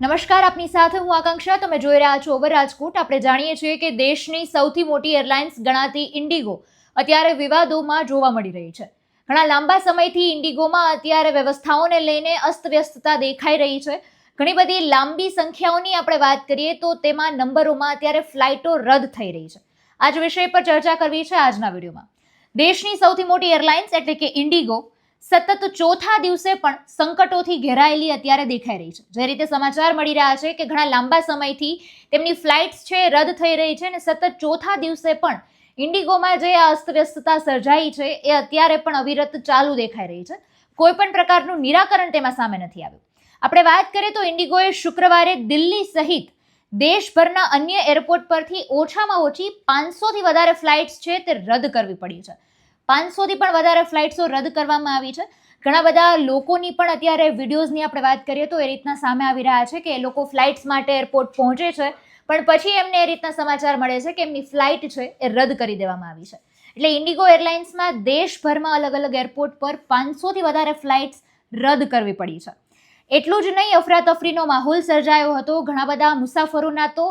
નમસ્કાર, આપની સાથે હું આકાંક્ષા. તમે જોઈ રહ્યા છો ઓવર રાજકોટ. આપણે જાણીએ છીએ કે દેશની સૌથી મોટી એરલાઇન્સ ગણાતી ઇન્ડિગો અત્યારે વિવાદોમાં જોવા મળી રહી છે. ઘણા લાંબા સમયથી ઇન્ડિગોમાં અત્યારે વ્યવસ્થાઓને લઈને અસ્તવ્યસ્તતા દેખાઈ રહી છે. ઘણી બધી લાંબી સંખ્યાઓની આપણે વાત કરીએ તો તેમાં નંબરોમાં અત્યારે ફ્લાઇટો રદ થઈ રહી છે. આજ વિષય પર ચર્ચા કરવી છે આજના વિડીયોમાં. દેશની સૌથી મોટી એરલાઇન્સ એટલે કે ઇન્ડિગો સતત ચોથા દિવસે પણ સંકટોથી ઘેરાયેલી અત્યારે દેખાઈ રહી છે. જે રીતે સમાચાર મળી રહ્યા છે કે ઘણા લાંબા સમયથી તેમની ફ્લાઇટ્સ છે, રદ થઈ રહી છે અને સતત ચોથા દિવસે પણ ઇન્ડિગોમાં જે આ અસ્તવ્યસ્તતા સર્જાઈ છે, એ અત્યારે પણ અવિરત ચાલુ દેખાઈ રહી છે. કોઈ પણ પ્રકારનું નિરાકરણ તેમાં સામે નથી આવ્યું. આપણે વાત કરીએ તો ઇન્ડિગોએ શુક્રવારે દિલ્હી સહિત દેશભરના અન્ય એરપોર્ટ પરથી ઓછામાં ઓછી પાંચસોથી વધારે ફ્લાઇટ્સ છે તે રદ કરવી પડી છે. પાંચસોથી પણ વધારે ફ્લાઇટ્સો રદ કરવામાં આવી છે. ઘણા બધા લોકોની પણ અત્યારે વિડીયોઝની આપણે વાત કરીએ તો એ રીતના સામે આવી રહ્યા છે કે એ લોકો ફ્લાઇટ્સ માટે એરપોર્ટ પહોંચે છે. પણ પછી એમને એ રીતના સમાચાર મળે છે કે એમની ફ્લાઇટ છે એ રદ કરી દેવામાં આવી છે. એટલે ઇન્ડિગો એરલાઇન્સમાં દેશભરમાં અલગ અલગ એરપોર્ટ પર પાંચસોથી વધારે ફ્લાઇટ્સ રદ કરવી પડી છે. એટલું જ નહીં, અફરાતફરીનો માહોલ સર્જાયો હતો. ઘણા બધા મુસાફરોના તો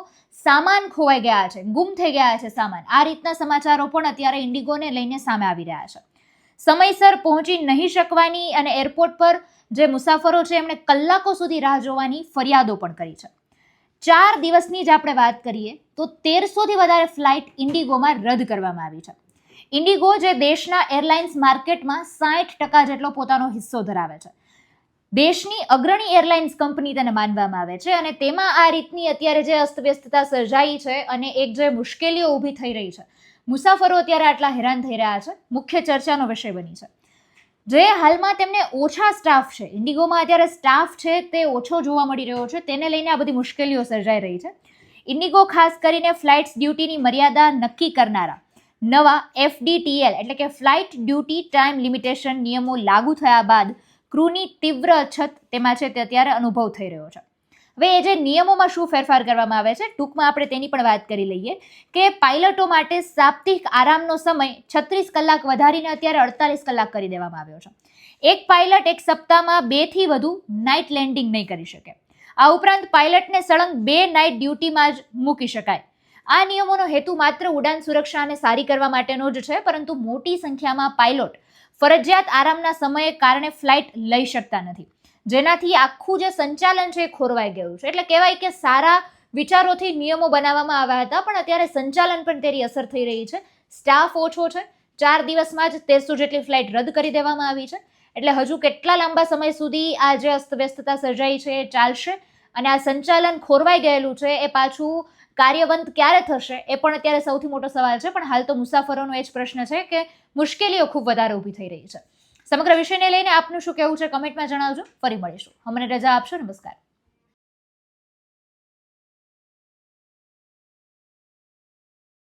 સામાન ખોવાઈ ગયા છે, ગુમ થઈ ગયા છે સામાન. આ રીતના સમાચારો પણ અત્યારે ઇન્ડિગોને લઈને સામે આવી રહ્યા છે. સમયસર પહોંચી નહીં શકવાની અને એરપોર્ટ પર જે મુસાફરો છે એમણે કલાકો સુધી રાહ જોવાની ફરિયાદો પણ કરી છે. ચાર દિવસની જ આપણે વાત કરીએ, તો તેરસોથી વધારે ફ્લાઇટ ઇન્ડિગોમાં રદ કરવામાં આવી છે. ઇન્ડિગો જે દેશના એરલાઇન્સ માર્કેટમાં સાઠ ટકા જેટલો પોતાનો હિસ્સો ધરાવે છે. દેશની અગ્રણી એરલાઇન્સ કંપની તેને માનવામાં આવે છે અને તેમાં આ રીતની અત્યારે જે અસ્તવ્યસ્તતા સર્જાઈ છે અને એક જે મુશ્કેલીઓ ઊભી થઈ રહી છે, મુસાફરો અત્યારે આટલા હેરાન થઈ રહ્યા છે, મુખ્ય ચર્ચાનો વિષય બની છે. જે હાલમાં તેમને ઓછા સ્ટાફ છે ઇન્ડિગોમાં અત્યારે સ્ટાફ છે તે ઓછો જોવા મળી રહ્યો છે, તેને લઈને આ બધી મુશ્કેલીઓ સર્જાઈ રહી છે. ઇન્ડિગો ખાસ કરીને ફ્લાઇટ્સ ડ્યુટીની મર્યાદા નક્કી કરનારા નવા એફડીટીએલ એટલે કે ફ્લાઇટ ડ્યુટી ટાઈમ લિમિટેશન નિયમો લાગુ થયા બાદ ક્રૂની તીવ્ર અછત તેમાં છે તે અત્યારે અનુભવ થઈ રહ્યો છે. હવે એ જે નિયમોમાં શું ફેરફાર કરવામાં આવે છે, ટૂંકમાં આપણે તેની પણ વાત કરી લઈએ કે પાયલટો માટે સાપ્તિક આરામનો સમય છત્રીસ કલાક વધારીને અત્યારે અડતાલીસ કલાક કરી દેવામાં આવ્યો છે. એક પાયલટ એક સપ્તાહમાં બેથી વધુ નાઇટ લેન્ડિંગ નહીં કરી શકે. આ ઉપરાંત પાયલટને સળંગ બે નાઇટ ડ્યુટીમાં જ મૂકી શકાય. આ નિયમોનો હેતુ માત્ર ઉડાન સુરક્ષાને સારી કરવા માટેનો જ છે, પરંતુ મોટી સંખ્યામાં પાયલોટ ફરજિયાત આરામના સમયે કારણે ફ્લાઇટ લઈ શકતા નથી. જેનાથી આખું જે સંચાલન છે એ ખોરવાઈ ગયું છે. એટલે કહેવાય કે સારા વિચારોથી નિયમો બનાવવામાં આવ્યા હતા, પણ અત્યારે સંચાલન પણ તેની અસર થઈ રહી છે. સ્ટાફ ઓછો છે. ચાર દિવસમાં જ તેરસો જેટલી ફ્લાઇટ રદ કરી દેવામાં આવી છે. એટલે હજુ કેટલા લાંબા સમય સુધી આ જે અસ્તવ્યસ્તતા સર્જાઈ છે એ ચાલશે અને આ સંચાલન ખોરવાઈ ગયેલું છે એ પાછું કાર્યવંત ક્યારે થશે એ પણ અત્યારે સૌથી મોટો સવાલ છે. પણ હાલ તો મુસાફરોનો એ જ પ્રશ્ન છે કે મુશ્કેલીઓ ખૂબ વધારે ઊભી થઈ રહી છે. સમગ્ર વિષયને લઈને આપનું શું કહેવું છે? કમેન્ટમાં જણાવજો. ફરી મળીશું. અમને રજા આપશો. નમસ્કાર.